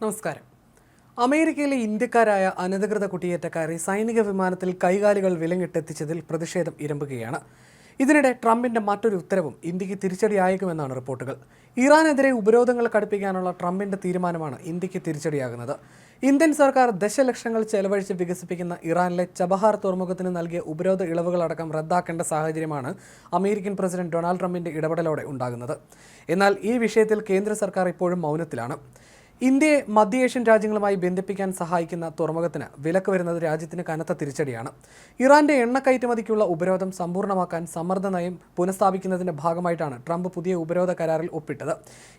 നമസ്കാരം. അമേരിക്കയിലെ ഇന്ത്യക്കാരായ അനധികൃത കുടിയേറ്റക്കാരെ സൈനിക വിമാനത്തിൽ കൈകാലുകൾ വിലങ്ങിട്ടെത്തിച്ചതിൽ പ്രതിഷേധം ഇരമ്പുകയാണ്. ഇതിനിടെ ട്രംപിന്റെ മറ്റൊരു ഉത്തരവും ഇന്ത്യയ്ക്ക് തിരിച്ചടിയായേക്കുമെന്നാണ് റിപ്പോർട്ടുകൾ. ഇറാനെതിരെ ഉപരോധങ്ങൾ കടുപ്പിക്കാനുള്ള ട്രംപിന്റെ തീരുമാനമാണ് ഇന്ത്യയ്ക്ക് തിരിച്ചടിയാകുന്നത്. ഇന്ത്യൻ സർക്കാർ ദശലക്ഷങ്ങൾ ചെലവഴിച്ച് വികസിപ്പിക്കുന്ന ഇറാനിലെ ചബഹാർ തുറമുഖത്തിന് നൽകിയ ഉപരോധ ഇളവുകളടക്കം റദ്ദാക്കേണ്ട സാഹചര്യമാണ് അമേരിക്കൻ പ്രസിഡന്റ് ഡൊണാൾഡ് ട്രംപിന്റെ ഇടപെടലോടെ ഉണ്ടാകുന്നത്. എന്നാൽ ഈ വിഷയത്തിൽ കേന്ദ്ര സർക്കാർ ഇപ്പോഴും മൗനത്തിലാണ്. ഇന്ത്യയെ മധ്യേഷ്യൻ രാജ്യങ്ങളുമായി ബന്ധിപ്പിക്കാൻ സഹായിക്കുന്ന തുറമുഖത്തിന് വിലക്ക് വരുന്നത് രാജ്യത്തിന് കനത്ത തിരിച്ചടിയാണ്. ഇറാന്റെ എണ്ണ കയറ്റുമതിക്കുള്ള ഉപരോധം സമ്പൂർണമാക്കാൻ സമ്മർദ്ദ നയം പുനഃസ്ഥാപിക്കുന്നതിന്റെ ഭാഗമായിട്ടാണ് ട്രംപ് പുതിയ ഉപരോധ കരാറിൽ ഒപ്പിട്ടത്.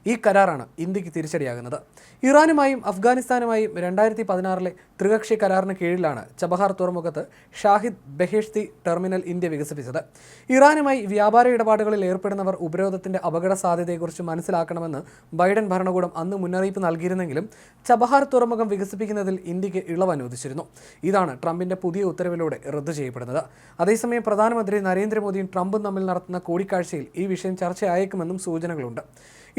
ഈ കരാറാണ് ഇന്ത്യയ്ക്ക് തിരിച്ചടിയാകുന്നത്. ഇറാനുമായും അഫ്ഗാനിസ്ഥാനുമായും രണ്ടായിരത്തി പതിനാറിലെ ത്രികക്ഷി കരാറിന് കീഴിലാണ് ചബഹാർ തുറമുഖത്ത് ഷാഹിദ് ബഹേഷ്തി ടെർമിനൽ ഇന്ത്യ വികസിപ്പിച്ചത്. ഇറാനുമായി വ്യാപാര ഇടപാടുകളിൽ ഏർപ്പെടുന്നവർ ഉപരോധത്തിന്റെ അപകട സാധ്യതയെക്കുറിച്ച് മനസ്സിലാക്കണമെന്ന് ബൈഡൻ ഭരണകൂടം അന്ന് മുന്നറിയിപ്പ് നൽകിയിരുന്നെങ്കിലും ചബഹാർ തുറമുഖം വികസിപ്പിക്കുന്നതിൽ ഇന്ത്യയ്ക്ക് ഇളവ് അനുവദിച്ചിരുന്നു ഇതാണ് ട്രംപിന്റെ പുതിയ ഉത്തരവിലൂടെ റദ്ദു ചെയ്യപ്പെടുന്നത്. അതേസമയം പ്രധാനമന്ത്രി നരേന്ദ്രമോദിയും ട്രംപും തമ്മിൽ നടത്തുന്ന കൂടിക്കാഴ്ചയിൽ ഈ വിഷയം ചർച്ചയായേക്കുമെന്നും സൂചനകളുണ്ട്.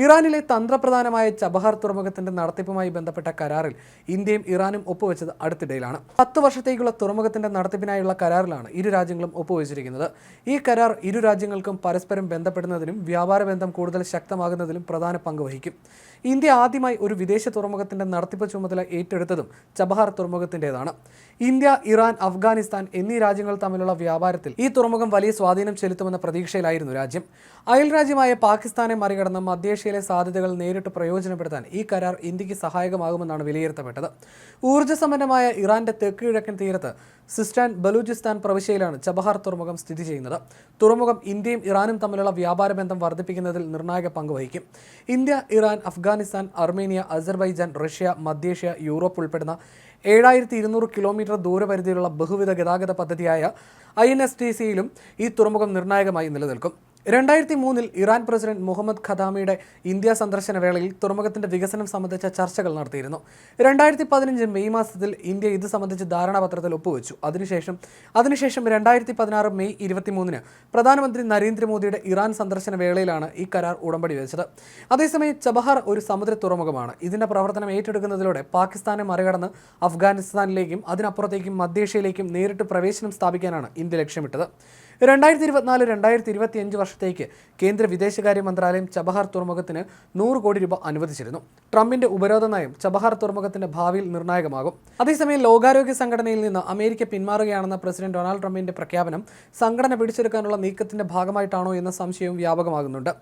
ഇറാനിലെ തന്ത്രപ്രധാനമായ ചബഹാർ തുറമുഖത്തിന്റെ നടത്തിപ്പുമായി ബന്ധപ്പെട്ട കരാറിൽ ഇന്ത്യയും ഇറാനും ഒപ്പുവെച്ചത് അടുത്തിടയിലാണ്. പത്ത് വർഷത്തേക്കുള്ള തുറമുഖത്തിന്റെ നടത്തിപ്പിനായുള്ള കരാറിലാണ് ഇരു രാജ്യങ്ങളും ഒപ്പുവെച്ചിരിക്കുന്നത്. ഈ കരാർ ഇരു രാജ്യങ്ങൾക്കും പരസ്പരം ബന്ധപ്പെടുന്നതിനും വ്യാപാര ബന്ധം കൂടുതൽ ശക്തമാകുന്നതിലും പ്രധാന പങ്ക് വഹിക്കും. ഇന്ത്യ ആദ്യമായി ഒരു വിദേശ തുറമുഖത്തിന്റെ നടത്തിപ്പ് ചുമതല ഏറ്റെടുത്തതും ചബഹാർ തുറമുഖത്തിന്റേതാണ്. ഇന്ത്യ ഇറാൻ അഫ്ഗാനിസ്ഥാൻ എന്നീ രാജ്യങ്ങൾ തമ്മിലുള്ള വ്യാപാരത്തിൽ ഈ തുറമുഖം വലിയ സ്വാധീനം ചെലുത്തുമെന്ന പ്രതീക്ഷയിലായിരുന്നു രാജ്യം. അയൽ രാജ്യമായ പാകിസ്ഥാനെ മറികടന്ന് മധ്യേഷ്യയിലെ സാധ്യതകൾ നേരിട്ട് പ്രയോജനപ്പെടുത്താൻ ഈ കരാർ ഇന്ത്യയ്ക്ക് സഹായകമാകുമെന്നാണ് വിലയിരുത്തപ്പെട്ടത്. ഊർജസമ്പന്നമായ ഇറാന്റെ തെക്ക് കിഴക്കൻ തീരത്ത് സിസ്റ്റാൻ ബലൂചിസ്ഥാൻ പ്രവിശ്യയിലാണ് ചബഹാർ തുറമുഖം സ്ഥിതി ചെയ്യുന്നത്. തുറമുഖം ഇന്ത്യയും ഇറാനും തമ്മിലുള്ള വ്യാപാര ബന്ധം വർദ്ധിപ്പിക്കുന്നതിൽ നിർണായക പങ്ക് വഹിക്കും. India Iran Afghanistan Armenia Azerbaijan Russia മധ്യേഷ്യ Europe ഉൾപ്പെടുന്ന ഏഴായിരത്തി ഇരുന്നൂറ് കിലോമീറ്റർ ദൂരപരിധിയിലുള്ള ബഹുവിധ ഗതാഗത പദ്ധതിയായ ഐ എൻ എസ് ടി സിയിലും ഈ തുറമുഖം നിർണായകമായി നിലനിൽക്കും. രണ്ടായിരത്തി മൂന്നിൽ ഇറാൻ പ്രസിഡന്റ് മുഹമ്മദ് ഖദാമിയുടെ ഇന്ത്യ സന്ദർശന വേളയിൽ തുറമുഖത്തിന്റെ വികസനം സംബന്ധിച്ച ചർച്ചകൾ നടത്തിയിരുന്നു. രണ്ടായിരത്തി പതിനഞ്ച് മെയ് മാസത്തിൽ ഇന്ത്യ ഇത് സംബന്ധിച്ച് ധാരണാപത്രത്തിൽ ഒപ്പുവെച്ചു. അതിനുശേഷം അതിനുശേഷം രണ്ടായിരത്തി പതിനാറ് മെയ് ഇരുപത്തിമൂന്നിന് പ്രധാനമന്ത്രി നരേന്ദ്രമോദിയുടെ ഇറാൻ സന്ദർശന വേളയിലാണ് ഈ കരാർ ഉടമ്പടി വെച്ചത്. അതേസമയം ചബഹാർ ഒരു സമുദ്ര തുറമുഖമാണ്. ഇതിന്റെ പ്രവർത്തനം ഏറ്റെടുക്കുന്നതിലൂടെ പാകിസ്ഥാനെ മറികടന്ന് അഫ്ഗാനിസ്ഥാനിലേക്കും അതിനപ്പുറത്തേക്കും മധ്യേഷ്യയിലേക്കും നേരിട്ട് പ്രവേശനം സ്ഥാപിക്കാനാണ് ഇന്ത്യ ലക്ഷ്യമിട്ടത്. രണ്ടായിരത്തി ഇരുപത്തിനാല് രണ്ടായിരത്തി ഇരുപത്തി അഞ്ച് വർഷത്തേക്ക് കേന്ദ്ര വിദേശകാര്യ മന്ത്രാലയം ചബഹാർ തുറമുഖത്തിന് നൂറ് കോടി രൂപ അനുവദിച്ചിരുന്നു. ട്രംപിന്റെ ഉപരോധ നയം ചബഹാർ തുറമുഖത്തിന്റെ ഭാവിയിൽ നിർണായകമാകും. അതേസമയം ലോകാരോഗ്യ സംഘടനയിൽ നിന്ന് അമേരിക്ക പിന്മാറുകയാണെന്ന പ്രസിഡന്റ് ഡൊണാൾഡ് ട്രംപിന്റെ പ്രഖ്യാപനം സംഘടന പിടിച്ചെടുക്കാനുള്ള നീക്കത്തിന്റെ ഭാഗമായിട്ടാണോ എന്ന സംശയവും വ്യാപകമാകുന്നുണ്ട്.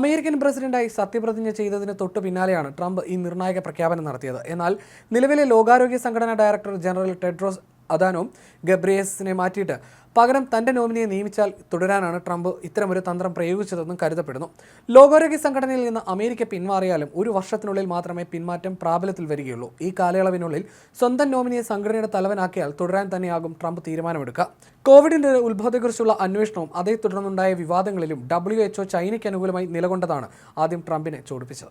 അമേരിക്കൻ പ്രസിഡന്റായി സത്യപ്രതിജ്ഞ ചെയ്തതിന് തൊട്ടു പിന്നാലെയാണ് ട്രംപ് ഈ നിർണായക പ്രഖ്യാപനം നടത്തിയത്. എന്നാൽ നിലവിലെ ലോകാരോഗ്യ സംഘടനാ ഡയറക്ടർ ജനറൽ ടെഡ്രോസ് അദാനോ ഗബ്രിയേസിനെ മാറ്റിയിട്ട് പകരം തന്റെ നോമിനിയെ നിയമിച്ചാൽ തുടരാനാണ് ട്രംപ് ഇത്തരമൊരു തന്ത്രം പ്രയോഗിച്ചതെന്നും കരുതപ്പെടുന്നു. ലോകാരോഗ്യ സംഘടനയിൽ നിന്ന് അമേരിക്ക പിന്മാറിയാലും ഒരു വർഷത്തിനുള്ളിൽ മാത്രമേ പിന്മാറ്റം പ്രാബല്യത്തിൽ വരികയുള്ളൂ. ഈ കാലയളവിനുള്ളിൽ സ്വന്തം നോമിനിയെ സംഘടനയുടെ തലവനാക്കിയാൽ തുടരാൻ തന്നെയാകും ട്രംപ് തീരുമാനമെടുക്കുക. കോവിഡിന്റെ ഉത്ഭവത്തെക്കുറിച്ചുള്ള അന്വേഷണവും അതേ തുടർന്നുണ്ടായ വിവാദങ്ങളിലും ഡബ്ല്യു എച്ച്ഒ ചൈനയ്ക്ക് അനുകൂലമായി നിലകൊണ്ടതാണ് ആദ്യം ട്രംപിനെ ചോടിപ്പിച്ചത്.